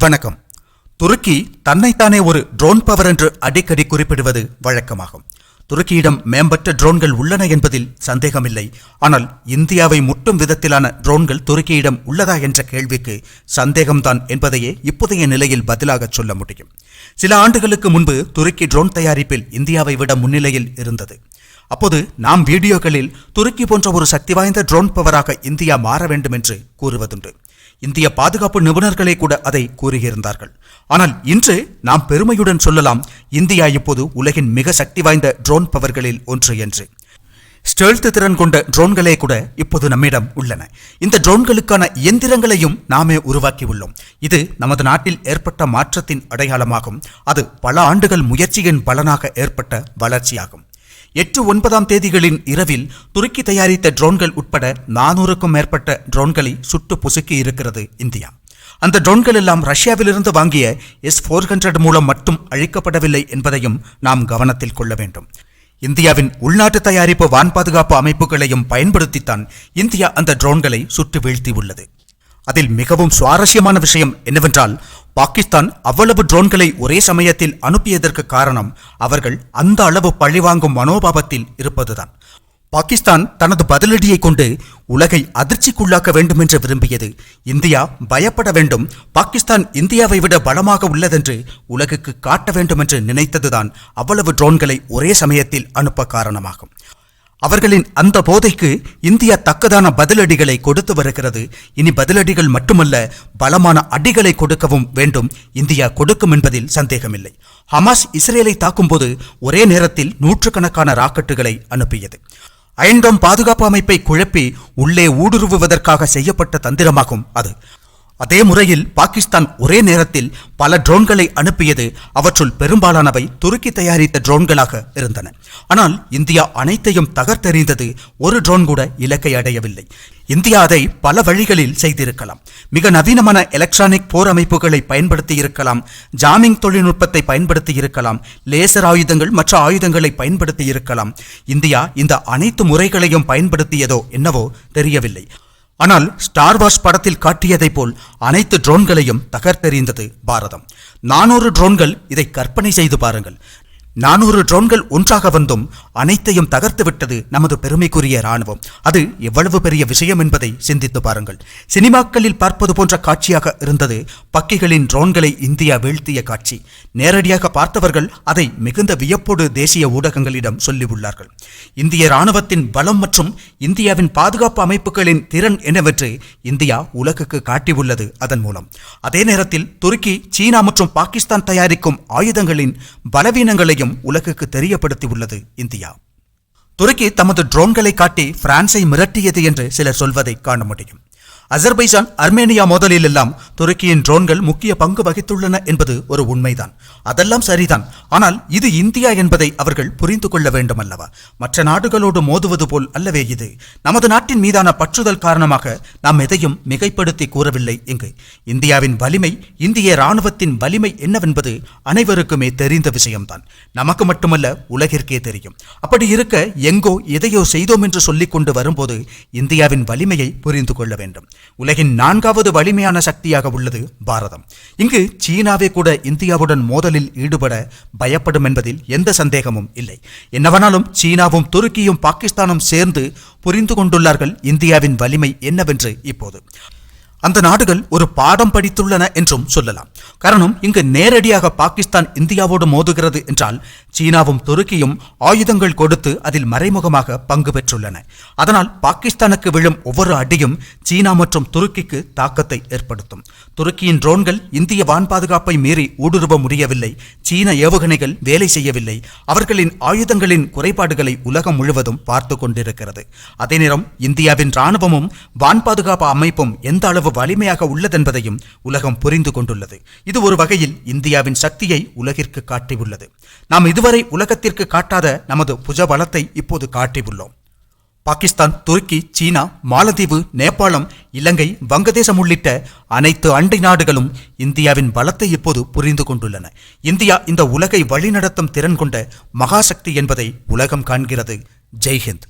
வணக்கம். துருக்கி தன்னைத்தானே ஒரு ட்ரோன் பவர் என்று அடிக்கடி குறிப்பிடுவது வழக்கமாகும். துருக்கியிடம் மேம்பட்ட ட்ரோன்கள் உள்ளன என்பதில் சந்தேகமில்லை. ஆனால் இந்தியாவை முட்டும் விதத்திலான ட்ரோன்கள் துருக்கியிடம் உள்ளதா என்ற கேள்விக்கு சந்தேகம்தான் என்பதையே இப்போதைய நிலையில் பதிலாக சொல்ல முடியும். சில ஆண்டுகளுக்கு முன்பு துருக்கி ட்ரோன் தயாரிப்பில் இந்தியாவை விட முன்னிலையில் இருந்தது. அப்போது நாம் வீடியோக்களில் துருக்கி போன்ற ஒரு சக்தி வாய்ந்த ட்ரோன் பவராக இந்தியா மாற வேண்டும் என்று கூறுவதுண்டு. இந்திய பாதுகாப்பு நிபுணர்களே கூட அதை கூறியிருந்தார்கள். ஆனால் இன்று நாம் பெருமையுடன் சொல்லலாம் இந்தியா இப்போது உலகின் மிக சக்தி வாய்ந்த ட்ரோன் பவர்களில் ஒன்று என்று. ஸ்டெல்த் திறன் கொண்ட ட்ரோன்களே கூட இப்போது நம்மிடம் உள்ளன. இந்த ட்ரோன்களுக்கான இயந்திரங்களையும் நாமே உருவாக்கியுள்ளோம். இது நமது நாட்டில் ஏற்பட்ட மாற்றத்தின் அடையாளமாகும். அது பல ஆண்டுகள் முயற்சியின் பலனாக ஏற்பட்ட வளர்ச்சியாகும். எட்டு ஒன்பதாம் தேதிகளின் இரவில் துருக்கி தயாரித்த ட்ரோன்கள் உட்பட நானூறுக்கும் மேற்பட்ட ட்ரோன்களை சுட்டு பொசுக்கி இருக்கிறது இந்தியா. அந்த ட்ரோன்கள் எல்லாம் ரஷ்யாவிலிருந்து வாங்கிய எஸ் ஃபோர் ஹண்ட்ரட் மூலம் மட்டும் அழிக்கப்படவில்லை என்பதையும் நாம் கவனத்தில் கொள்ள வேண்டும். இந்தியாவின் உள்நாட்டு தயாரிப்பு வான் பாதுகாப்பு அமைப்புகளையும் பயன்படுத்தித்தான் இந்தியா அந்த ட்ரோன்களை சுட்டு வீழ்த்தியுள்ளது. அதில் மிகவும் சுவாரஸ்யமான விஷயம் என்னவென்றால் பாகிஸ்தான் அவ்வளவு ட்ரோன்களை ஒரே சமயத்தில் அனுப்பியதற்கு காரணம் அவர்கள் அந்த அளவு பழிவாங்கும் மனோபாவத்தில் இருப்பதுதான். பாகிஸ்தான் தனது பதிலடியை கொண்டு உலகை அதிர்ச்சிக்குள்ளாக்க வேண்டும் என்று விரும்பியது. இந்தியா பயப்பட வேண்டும். பாகிஸ்தான் இந்தியாவை விட பலமாக உள்ளதென்று உலகுக்கு காட்ட வேண்டும் என்று நினைத்ததுதான் அவ்வளவு ட்ரோன்களை ஒரே சமயத்தில் அனுப்ப காரணமாகும். அவர்களின் அந்த போதைக்கு இந்தியா தக்கதான பதிலடிகளை கொடுத்து வருகிறது. இனி பதிலடிகள் மட்டுமல்ல பலமான அடிகளை கொடுக்கவும் வேண்டும். இந்தியா கொடுக்கும் என்பதில் சந்தேகமில்லை. ஹமாஸ் இஸ்ரேலை தாக்கும்போது ஒரே நேரத்தில் நூற்றுக்கணக்கான ராக்கெட்டுகளை அனுப்பியது. அயன்டோம் பாதுகாப்பு அமைப்பை குழப்பி உள்ளே ஊடுருவுவதற்காக செய்யப்பட்ட தந்திரமாகும் அது. அதே முறையில் பாகிஸ்தான் ஒரே நேரத்தில் பல ட்ரோன்களை அனுப்பியது அவற்றுள் பெரும்பாலானவை துருக்கி தயாரித்த ட்ரோன்களாக இருந்தன. ஆனால் இந்தியா அனைத்தையும் தகர்த்தெறிந்தது ஒரு ட்ரோன் கூட இலக்கை அடையவில்லை. இந்தியா அதை பல வழிகளில் செய்திருக்கலாம். மிக நவீனமான எலக்ட்ரானிக் போர் அமைப்புகளை பயன்படுத்தி இருக்கலாம் ஜாமிங் தொழில்நுட்பத்தை பயன்படுத்தி இருக்கலாம் லேசர் ஆயுதங்கள் மற்ற ஆயுதங்களை பயன்படுத்தி இருக்கலாம் இந்தியா இந்த அனைத்து முறைகளையும் பயன்படுத்தியதோ என்னவோ தெரியவில்லை. ஆனால் ஸ்டார் வார்ஸ் படத்தில் காட்டியதைப் போல் அனைத்து ட்ரோன்களையும் தகர்த்தெறிந்தது பாரதம். நானூறு ட்ரோன்கள் இதை கற்பனை செய்து பாருங்கள். நானூறு ட்ரோன்கள் ஒன்றாக வந்தும் அனைத்தையும் தகர்த்து விட்டது நமது பெருமைக்குரிய ராணுவம் அது எவ்வளவு பெரிய விஷயம் என்பதை சிந்தித்து பாருங்கள். சினிமாக்களில் பார்ப்பது போன்ற காட்சியாக இருந்தது பக்கிகளின் ட்ரோன்களை இந்தியா வீழ்த்திய காட்சி. நேரடியாக பார்த்தவர்கள் அதை மிகுந்த வியப்போடு தேசிய ஊடகங்களிடம் சொல்லியுள்ளார்கள். இந்திய ராணுவத்தின் பலம் மற்றும் இந்தியாவின் பாதுகாப்பு அமைப்புகளின் திறன் என்னவென்று இந்தியா உலகுக்கு காட்டியுள்ளது அதன் மூலம். அதே நேரத்தில் துருக்கி சீனா மற்றும் பாகிஸ்தான் தயாரிக்கும் ஆயுதங்களின் பலவீனங்களையும் உலகுக்கு தெரியப்படுத்தியுள்ளது இந்தியா. துருக்கி தமது ட்ரோன்களை காட்டி பிரான்சை மிரட்டியது என்று சிலர் சொல்வதை காண முடியும். அசர்பைஜான் அர்மேனியா மோதலில் எல்லாம் துருக்கியின் ட்ரோன்கள் முக்கிய பங்கு வகித்துள்ளன என்பது ஒரு உண்மைதான். அதெல்லாம் சரிதான். ஆனால் இது இந்தியா என்பதை அவர்கள் புரிந்து கொள்ள வேண்டும் அல்லவா மற்ற நாடுகளோடு மோதுவது போல் அல்லவே இது. நமது நாட்டின் மீதான பற்றுதல் காரணமாக நாம் எதையும் மிகைப்படுத்தி கூறவில்லை இங்கு. இந்தியாவின் வலிமை இந்திய ராணுவத்தின் வலிமை என்னவென்பது அனைவருக்குமே தெரிந்த விஷயம்தான். நமக்கு மட்டுமல்ல உலகிற்கே தெரியும். அப்படி இருக்க எங்கோ எதையோ செய்தோம் என்று சொல்லிக் கொண்டு வரும்போது இந்தியாவின் வலிமையை புரிந்து கொள்ள வேண்டும். உலகின் நான்காவது வலிமையான சக்தியாக உள்ளது பாரதம். இங்கு சீனாவே கூட இந்தியாவுடன் மோதலில் ஈடுபட பயப்படும் என்பதில் எந்த சந்தேகமும் இல்லை. என்னவனாலும் சீனாவும் துருக்கியும் பாகிஸ்தானும் சேர்ந்து புரிந்து கொண்டுள்ளார்கள் இந்தியாவின் வலிமை என்னவென்று இப்போது. அந்த நாடுகள் ஒரு பாடம் படித்துள்ளன என்றும் சொல்லலாம். காரணம் இங்கு நேரடியாக பாகிஸ்தான் இந்தியாவோடு மோதுகிறது என்றால் சீனாவும் துருக்கியும் ஆயுதங்கள் கொடுத்து அதில் மறைமுகமாக பங்கு பெற்றுள்ளன. அதனால் பாகிஸ்தானுக்கு விழும் ஒவ்வொரு அடியும் சீனா மற்றும் துருக்கிக்கு தாக்கத்தை ஏற்படுத்தும். துருக்கியின் ட்ரோன்கள் இந்திய வான் பாதுகாப்பை மீறி ஊடுருவ முடியவில்லை. சீன ஏவுகணைகள் வேலை செய்யவில்லை. அவர்களின் ஆயுதங்களின் குறைபாடுகளை உலகம் முழுவதும் பார்த்து கொண்டிருக்கிறது. அதே நேரம் இந்தியாவின் ராணுவமும் வான் பாதுகாப்பு அமைப்பும் எந்த அளவு வலிமையாக உள்ளதென்பதையும் உலகம் புரிந்து கொண்டுள்ளது. இது ஒரு வகையில் இந்தியாவின் சக்தியை உலகிற்கு காட்டியுள்ளது. நாம் இதுவரை உலகத்திற்கு காட்டாத நமது புஜபலத்தை இப்போது காட்டியுள்ளோம். பாகிஸ்தான் துருக்கி சீனா மாலத்தீவு நேபாளம் இலங்கை வங்கதேசம் உள்ளிட்ட அனைத்து அண்டை நாடுகளும் இந்தியாவின் பலத்தை இப்போது புரிந்து கொண்டுள்ளன. இந்தியா இந்த உலகை வழிநடத்தும் திறன் கொண்ட மகாசக்தி என்பதை உலகம் காண்கிறது. ஜெய்ஹிந்த்.